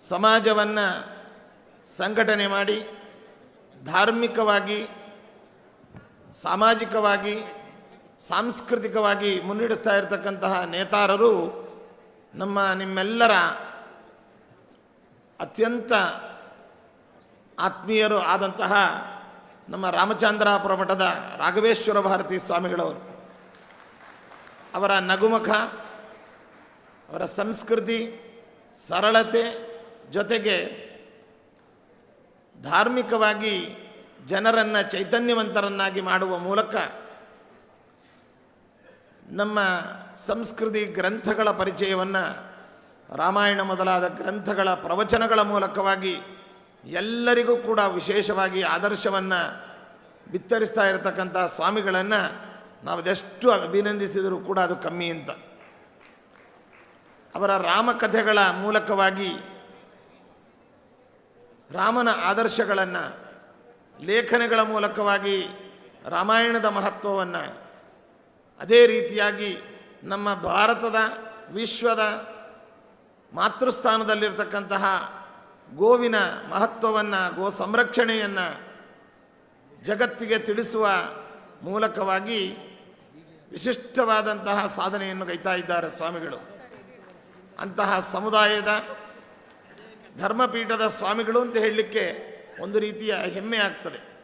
ಸಮಾಜವನ್ನು ಸಂಘಟನೆ ಮಾಡಿ ಧಾರ್ಮಿಕವಾಗಿ, ಸಾಮಾಜಿಕವಾಗಿ, ಸಾಂಸ್ಕೃತಿಕವಾಗಿ ಮುನ್ನಡೆಸ್ತಾ ಇರತಕ್ಕಂತಹ ನೇತಾರರು ನಮ್ಮ ನಿಮ್ಮೆಲ್ಲರ ಅತ್ಯಂತ ಆತ್ಮೀಯರು ಆದಂತಹ ನಮ್ಮ ರಾಮಚಂದ್ರಾಪುರ ಮಠದ ರಾಘವೇಶ್ವರ ಭಾರತಿ ಸ್ವಾಮಿಗಳವರು. ಅವರ ನಗುಮುಖ, ಅವರ ಸಂಸ್ಕೃತಿ, ಸರಳತೆ ಜೊತೆಗೆ ಧಾರ್ಮಿಕವಾಗಿ ಜನರನ್ನು ಚೈತನ್ಯವಂತರನ್ನಾಗಿ ಮಾಡುವ ಮೂಲಕ ನಮ್ಮ ಸಂಸ್ಕೃತಿ ಗ್ರಂಥಗಳ ಪರಿಚಯವನ್ನು ರಾಮಾಯಣ ಮೊದಲಾದ ಗ್ರಂಥಗಳ ಪ್ರವಚನಗಳ ಮೂಲಕವಾಗಿ ಎಲ್ಲರಿಗೂ ಕೂಡ ವಿಶೇಷವಾಗಿ ಆದರ್ಶವನ್ನು ಬಿತ್ತರಿಸ್ತಾ ಇರತಕ್ಕಂಥ ಸ್ವಾಮಿಗಳನ್ನು ನಾವು ಅದೆಷ್ಟು ಅಭಿನಂದಿಸಿದರೂ ಕೂಡ ಅದು ಕಮ್ಮಿ ಅಂತ. ಅವರ ರಾಮಕಥೆಗಳ ಮೂಲಕವಾಗಿ ರಾಮನ ಆದರ್ಶಗಳನ್ನು, ಲೇಖನಗಳ ಮೂಲಕವಾಗಿ ರಾಮಾಯಣದ ಮಹತ್ವವನ್ನು ಅದೇ ರೀತಿಯಾಗಿ ನಮ್ಮ ಭಾರತದ, ವಿಶ್ವದ ಮಾತೃಸ್ಥಾನದಲ್ಲಿರ್ತಕ್ಕಂತಹ ಗೋವಿನ ಮಹತ್ವವನ್ನು, ಗೋ ಸಂರಕ್ಷಣೆಯನ್ನು ಜಗತ್ತಿಗೆ ತಿಳಿಸುವ ಮೂಲಕವಾಗಿ ವಿಶಿಷ್ಟವಾದಂತಹ ಸಾಧನೆಯನ್ನು ಗೈತಾ ಇದ್ದಾರೆ ಸ್ವಾಮಿಗಳು. ಅಂತಹ ಸಮುದಾಯದ ಧರ್ಮಪೀಠದ ಸ್ವಾಮಿಗಳು ಅಂತ ಹೇಳಲಿಕ್ಕೆ ಒಂದು ರೀತಿಯ ಹೆಮ್ಮೆ ಆಗ್ತದೆ.